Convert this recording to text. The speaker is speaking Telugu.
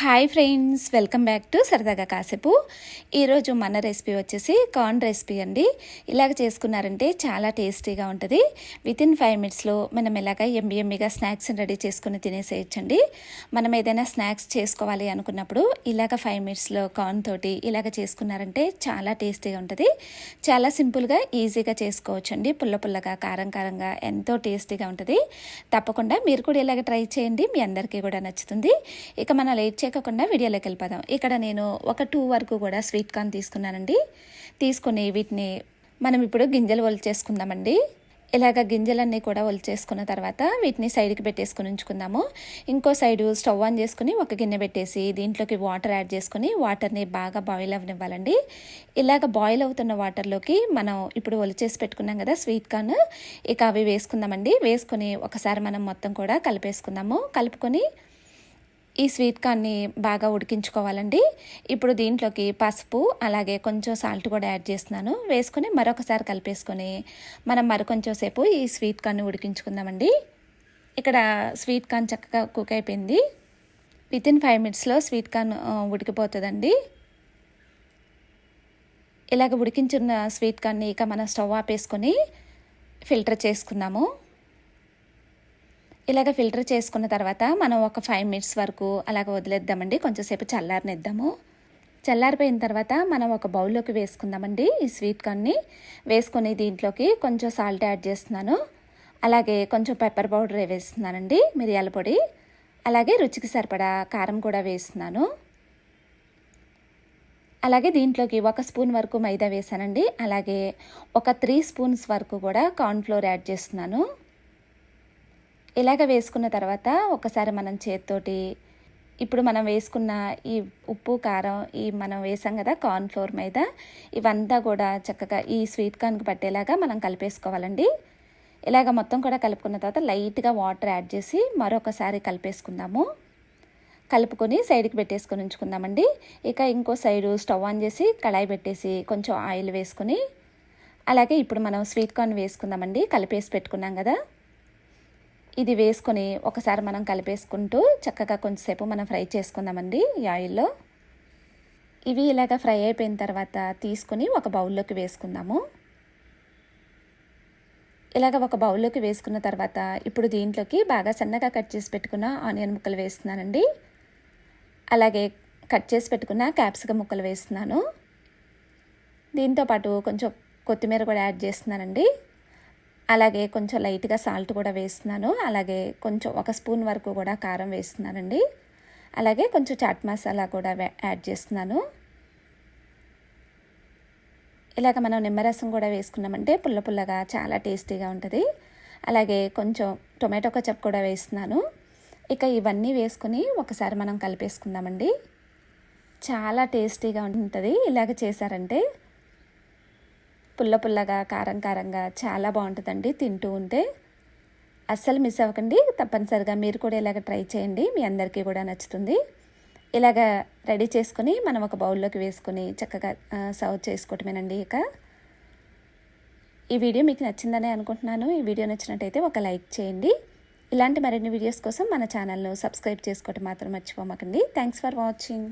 Hi friends welcome back to సరదాగా కాసేపు ఈరోజు మన రెసిపీ వచ్చేసి కార్న్ రెసిపీ అండి. ఇలాగ చేసుకున్నారంటే చాలా టేస్టీగా ఉంటుంది. విత్ ఇన్ ఫైవ్ మినిట్స్లో మనం ఇలాగ ఎంబీ ఎంబీగా స్నాక్స్ రెడీ చేసుకుని తినేసేయచ్చండి. మనం ఏదైనా స్నాక్స్ చేసుకోవాలి అనుకున్నప్పుడు ఇలాగ ఫైవ్ మినిట్స్లో కార్న్ తోటి ఇలాగ చేసుకున్నారంటే చాలా టేస్టీగా ఉంటుంది. చాలా సింపుల్గా ఈజీగా చేసుకోవచ్చండి. పుల్ల పుల్లగా కారం కారంగా ఎంతో టేస్టీగా ఉంటుంది. తప్పకుండా మీరు కూడా ఇలాగ ట్రై చేయండి. మీ అందరికీ కూడా నచ్చుతుంది. ఇక మన లేట్ చేయకుండా వీడియోలోకి వెళ్ళిపోదాం. ఇక్కడ నేను ఒక టూ వరకు కూడా స్వీట్ కార్న్ తీసుకున్నానండి. తీసుకుని వీటిని మనం ఇప్పుడు గింజలు ఒలిచేసుకుందామండి ఇలాగ గింజలన్నీ కూడా ఒలిచేసుకున్న తర్వాత వీటిని సైడ్కి పెట్టేసుకుని ఉంచుకుందాము. ఇంకో సైడు స్టవ్ ఆన్ చేసుకుని ఒక గిన్నె పెట్టేసి దీంట్లోకి వాటర్ యాడ్ చేసుకుని వాటర్ని బాగా బాయిల్ అవ్వనివ్వాలండి. ఇలాగ బాయిల్ అవుతున్న వాటర్లోకి మనం ఇప్పుడు ఒలిచేసి పెట్టుకున్నాం కదా స్వీట్ కార్న్ ఇక అవి వేసుకుందామండి. వేసుకొని ఒకసారి మనం మొత్తం కూడా కలిపేసుకుందాము. కలుపుకొని ఈ స్వీట్ కార్న్ని బాగా ఉడికించుకోవాలండి. ఇప్పుడు దీంట్లోకి పసుపు అలాగే కొంచెం సాల్ట్ కూడా యాడ్ చేస్తున్నాను. వేసుకొని మరొకసారి కలిపేసుకొని మనం మరికొంచెం సేపు ఈ స్వీట్ కార్న్ని ఉడికించుకుందామండి. ఇక్కడ స్వీట్ కార్న్ చక్కగా కుక్ అయిపోయింది. విత్ ఇన్ ఫైవ్ మినిట్స్లో స్వీట్ కార్న్ ఉడికిపోతుందండి. ఇలాగ ఉడికించిన స్వీట్ కార్న్ని ఇక మనం స్టవ్ ఆపేసుకొని ఫిల్టర్ చేసుకుందాము. ఇలాగ ఫిల్టర్ చేసుకున్న తర్వాత మనం ఒక ఫైవ్ మినిట్స్ వరకు అలాగ వదిలేద్దామండి. కొంచెంసేపు చల్లారనిద్దాము. చల్లారిపోయిన తర్వాత మనం ఒక బౌల్లోకి వేసుకుందామండి. ఈ స్వీట్ కార్న్ని వేసుకొని దీంట్లోకి కొంచెం సాల్ట్ యాడ్ చేస్తున్నాను. అలాగే కొంచెం పెప్పర్ పౌడర్ వేస్తున్నానండి మిరియాల పొడి. అలాగే రుచికి సరిపడా కారం కూడా వేస్తున్నాను. అలాగే దీంట్లోకి ఒక స్పూన్ వరకు మైదా వేసానండి. అలాగే ఒక త్రీ స్పూన్స్ వరకు కూడా కార్న్ఫ్లోర్ యాడ్ చేస్తున్నాను. ఇలాగ వేసుకున్న తర్వాత ఒకసారి మనం చేత్తోటి ఇప్పుడు మనం వేసుకున్న ఈ ఉప్పు కారం ఈ మనం వేసాం కదా కార్న్ ఫ్లోర్ మీద ఇవంతా కూడా చక్కగా ఈ స్వీట్ కార్న్కి పట్టేలాగా మనం కలిపేసుకోవాలండి. ఇలాగ మొత్తం కూడా కలుపుకున్న తర్వాత లైట్గా వాటర్ యాడ్ చేసి మరొకసారి కలిపేసుకుందాము. కలుపుకొని సైడ్కి పెట్టేసుకొని ఉంచుకుందామండి. ఇక ఇంకో సైడు స్టవ్ ఆన్ చేసి కళాయి పెట్టేసి కొంచెం ఆయిల్ వేసుకొని అలాగే ఇప్పుడు మనం స్వీట్ కార్న్ వేసుకుందామండి. కలిపేసి పెట్టుకున్నాం కదా. ఇది వేసుకొని ఒకసారి మనం కలిపేసుకుంటూ చక్కగా కొంచెంసేపు మనం ఫ్రై చేసుకుందామండి ఈ ఆయిల్లో. ఇవి ఇలాగ ఫ్రై అయిపోయిన తర్వాత తీసుకొని ఒక బౌల్లోకి వేసుకుందాము. ఇలాగ ఒక బౌల్లోకి వేసుకున్న తర్వాత ఇప్పుడు దీంట్లోకి బాగా సన్నగా కట్ చేసి పెట్టుకున్న ఆనియన్ ముక్కలు వేస్తున్నానండి. అలాగే కట్ చేసి పెట్టుకున్న క్యాప్సికమ్ ముక్కలు వేస్తున్నాను. దీంతోపాటు కొంచెం కొత్తిమీర కూడా యాడ్ చేస్తున్నానండి. అలాగే కొంచెం లైట్గా సాల్ట్ కూడా వేస్తున్నాను. అలాగే కొంచెం ఒక స్పూన్ వరకు కూడా కారం వేస్తున్నానండి. అలాగే కొంచెం చాట్ మసాలా కూడా యాడ్ చేస్తున్నాను. ఇలాగ మనం నిమ్మరసం కూడా వేసుకున్నామంటే పుల్ల పుల్లగా చాలా టేస్టీగా ఉంటుంది. అలాగే కొంచెం టొమాటో కచప్ కూడా వేస్తున్నాను. ఇక ఇవన్నీ వేసుకుని ఒకసారి మనం కలిపేసుకుందామండి. చాలా టేస్టీగా ఉంటుంది. ఇలాగ చేశారంటే పుల్ల పుల్లగా కారం కారంగా చాలా బాగుంటుందండి తింటూ ఉంటే. అస్సలు మిస్ అవ్వకండి. తప్పనిసరిగా మీరు కూడా ఇలాగ ట్రై చేయండి. మీ అందరికీ కూడా నచ్చుతుంది. ఇలాగ రెడీ చేసుకొని మనం ఒక బౌల్లోకి వేసుకొని చక్కగా సర్వ్ చేసుకోవటమేనండి ఇక. ఈ వీడియో మీకు నచ్చిందనే అనుకుంటున్నాను. ఈ వీడియో నచ్చినట్టయితే ఒక లైక్ చేయండి. ఇలాంటి మరిన్ని వీడియోస్ కోసం మన ఛానల్ను సబ్స్క్రైబ్ చేసుకోవటం మాత్రం మర్చిపోమాకండి. Thanks for watching.